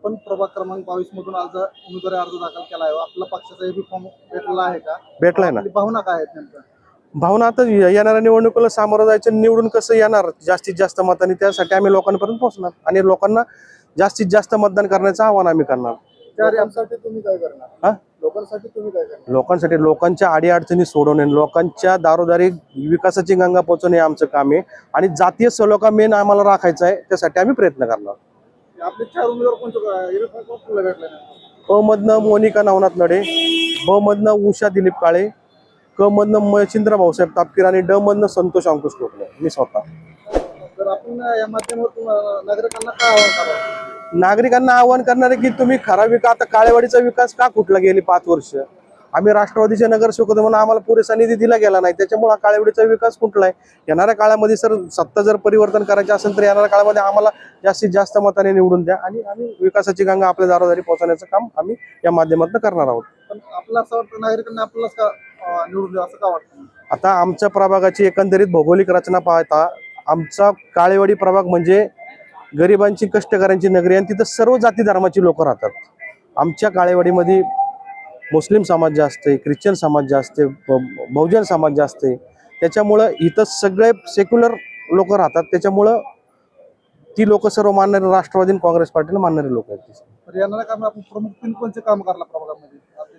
आपण प्रभाग क्रमांक बावीस मधून अर्ज उमेदवारी अर्ज दाखल केला आहे आपला पक्षाचा एबी फॉर्म भेटलेला आहे का? भेटलाय ना. आपली भावना काय आहेत नेमकं? भावना आता येणाऱ्या निवडणुकीला सामोरं जायचं निवडून कसं येणार? जास्तीत जास्त मतांनी त्यासाठी आम्ही लोकांपर्यंत पोहोचणार. आणि लोकांना जास्तीत जास्त मतदान करण्याचं आव्हान आम्ही करणार. त्या तुम्ही काय करणार? हा? लोकांसाठी तुम्ही काय करणार? लोकांसाठी लोकांच्या अडीअडचणी सोडवणे लोकांच्या दारोदारी विकासाची गंगा पोहोचवणे हे आमचं काम आहे. आणि जातीय सलोखा मेन आम्हाला राखायचा आहे त्यासाठी आम्ही प्रयत्न करणार. आपले चार उमेदवार भेटले मधनं मोनिका नवनाथ नडे ब मधनं उषा दिलीप काळे क मधनं मच्छिंद्र भाऊसाहेब तापकीर आणि ड मधनं संतोष अंकुश टोकले मी स्वतः. तर आपण या माध्यमातून अं, नागरिकांना काय आवाहन नागरिकांना आवाहन करणार आहे की तुम्ही खरा विकास आता काळेवाडीचा विकास का कुठला गेली पाच वर्ष? आम्ही राष्ट्रवादीचे नगरसेवक होतो म्हणून आम्हाला पुरेसा निधी दिला गेला नाही. त्याच्यामुळे हा काळेवाडीचा विकास कुठलाय येणाऱ्या काळामध्ये सर सत्ता जर परिवर्तन करायचे असेल तर येणाऱ्या काळामध्ये आम्हाला जास्तीत जास्त मताने निवडून द्या आणि आम्ही विकासाची गंगा आपल्या दारोदारी पोहोचवण्याचं काम आम्ही या माध्यमातून करणार आहोत. पण आपलं असं वाटतं नागरिकांना आपल्यालाच का अं, निवडून असं का वाटतं? आता आमच्या प्रभागाची एकंदरीत भौगोलिक रचना पाहता आमचा काळेवाडी प्रभाग म्हणजे गरिबांची कष्टकऱ्यांची नगरी आणि तिथं सर्व जाती धर्माची लोक राहतात. आमच्या काळेवाडीमध्ये मुस्लिम समाज जास्त आहे ख्रिश्चन समाज जास्त आहे बहुजन समाज जास्त आहे त्याच्यामुळं इथं सगळे सेक्युलर लोक राहतात. त्याच्यामुळं ती लोक सर्व मानणारे राष्ट्रवादी काँग्रेस पार्टीला मानणारे लोक आहेत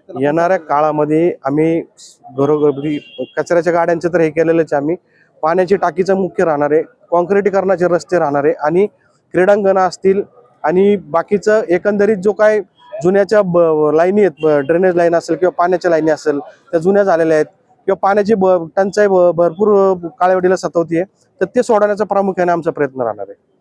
तर येणाऱ्या काळामध्ये आम्ही घरोघरी कचऱ्याच्या गाड्यांचं तर हे केलेलंच आम्ही. पाण्याची टाकीचं मुख्य राहणार आहे कॉन्क्रिटीकरणाचे रस्ते राहणार आहे आणि क्रीडांगणं असतील आणि बाकीचं एकंदरीत जो काय जुन्याच्या ब लाईनी आहेत ड्रेनेज लाईन असेल किंवा पाण्याच्या लाईनी असेल त्या जुन्या झालेल्या आहेत. किंवा पाण्याची ब टंचाई ब- भरपूर काळेवाडीला सतवतीये तर ते सोडवण्याचा प्रामुख्याने आमचा प्रयत्न राहणार आहे.